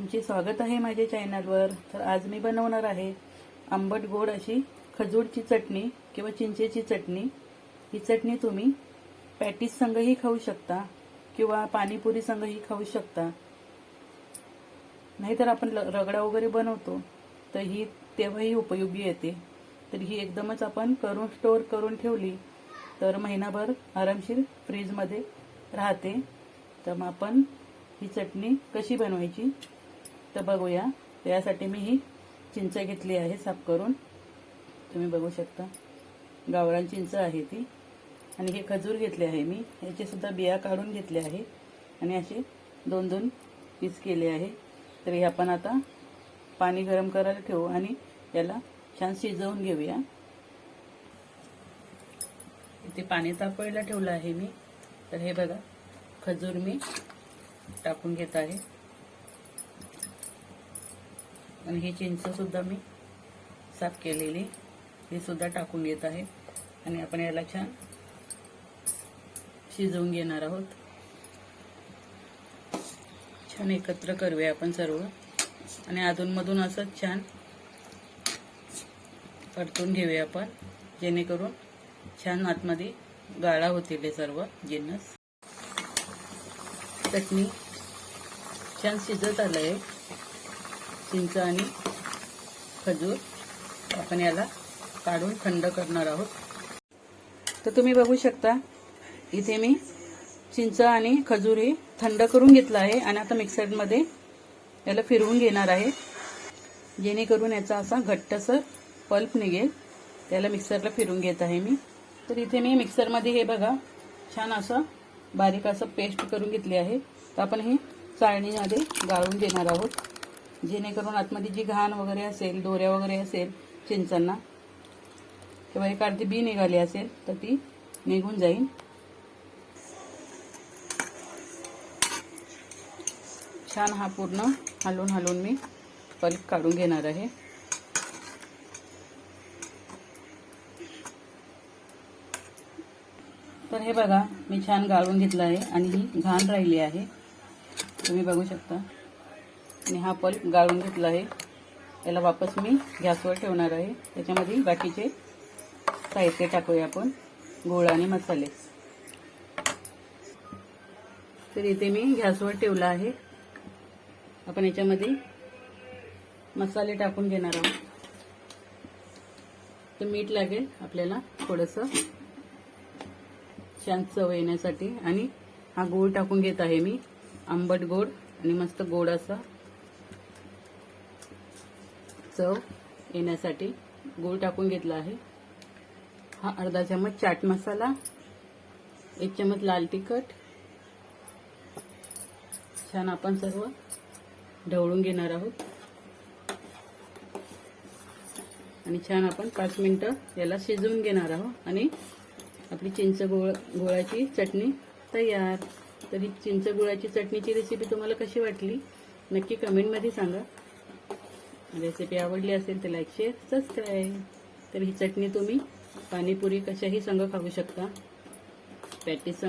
तुमचे स्वागत आहे माझ्या चॅनलवर. तर आज मी बनवणार आहे आंबट गोड अशी खजूरची चटणी किंवा चिंचेची चटणी. ही चटणी तुम्ही पॅटीस संघही खाऊ शकता किंवा पाणीपुरी संगही खाऊ शकता. नाहीतर आपण रगडा वगैरे बनवतो तर ही तेव्हाही उपयोगी येते. तर ही एकदमच आपण करून स्टोअर करून ठेवली तर महिनाभर आरामशीर फ्रीजमध्ये राहते. तर मग आपण ही चटणी कशी बनवायची तर बघूया. त्यासाठी मी ही चिंच घेतली आहे साफ करून. तुम्ही बघू शकता. गावरान चिंच आहे ती. आणि हे खजूर घेतले आहे मी. याचे सुद्धा बिया काढून घेतले आहे. आणि असे दोन दोन पीस केले आहे. तर हे आपण आता पाणी गरम करायला ठेवू आणि याला छान शिजवून घेऊया. इथे पाणी तापवायला ठेवलं आहे मी. तर हे बघा खजूर मी टाकून घेत आहे. आणि ही चिंचसुद्धा मी साफ केलेली. हे सुद्धा टाकून घेत आहे. आणि आपण याला छान शिजवून घेणार आहोत. छान एकत्र करूया आपण सर्व. आणि अधूनमधून असंच छान परतून घेऊया आपण जेणेकरून छान आतमध्ये गाळा होतील हे सर्व जिन्नस. चटणी छान शिजत आलं आहे चिंच आणि खजूर आपण याला काढून थंड करणार आहोत. तर तुम्ही बघू शकता इथे मी चिंच आणि खजूर हे थंड करून घेतलं आहे आणि आता मिक्सरमध्ये याला फिरवून घेणार आहे. जेणेकरून याचा असा घट्टसर पल्प निघेल. त्याला मिक्सरला फिरून घेत आहे मी. तर इथे मी मिक्सरमध्ये हे बघा छान असं बारीक असं पेस्ट करून घेतली आहे. तर आपण हे चाळणीमध्ये गाळून घेणार आहोत. जेणेकरून आतमध्ये जी घाण वगैरे असेल दोऱ्या वगैरे असेल चिंचांना किंवा एक अर्धी बी निघाली असेल तर ती निघून जाईल. छान हा पूर्ण हलवून हलवून मी पल्प काढून घेणार आहे. तर हे बघा मी छान गाळून घेतलं आहे आणि ही घाण राहिली आहे. तुम्ही बघू शकता. आणि हा पल्प गाळून घेतला आहे. याला वापस मी गॅसवर ठेवणार आहे. त्याच्यामध्ये बाकीचे साहित्य टाकूया आपण. गोळ आणि मसाले. तर इथे मी गॅसवर ठेवला आहे. आपण याच्यामध्ये मसाले टाकून घेणार आहोत. तर मीठ लागेल आपल्याला थोडंसं. छान चव येण्यासाठी. आणि हा गोड टाकून घेत आहे मी. आंबट गोड आणि मस्त गोड असा चव येण्यासाठी गूळ टाकून घेतला आहे. हा अर्धा चमच चाट मसाला एक चमच लाल तिखट. छान आपण सर्व ढवळून घेणार आहोत. आणि छान आपण पाच मिनटं याला शिजवून घेणार आहोत. आणि आपली चिंच गोळ गोळाची चटणी तयार. तर ही चिंच गुळाची चटणीची रेसिपी तुम्हाला कशी वाटली नक्की कमेंटमध्ये सांगा. रेसिपी आवडली असेल तर लाईक शेअर सबस्क्राईब तर ही चटणी तुम्ही पाणीपुरी कशाही संघ खाऊ शकता. पॅटीस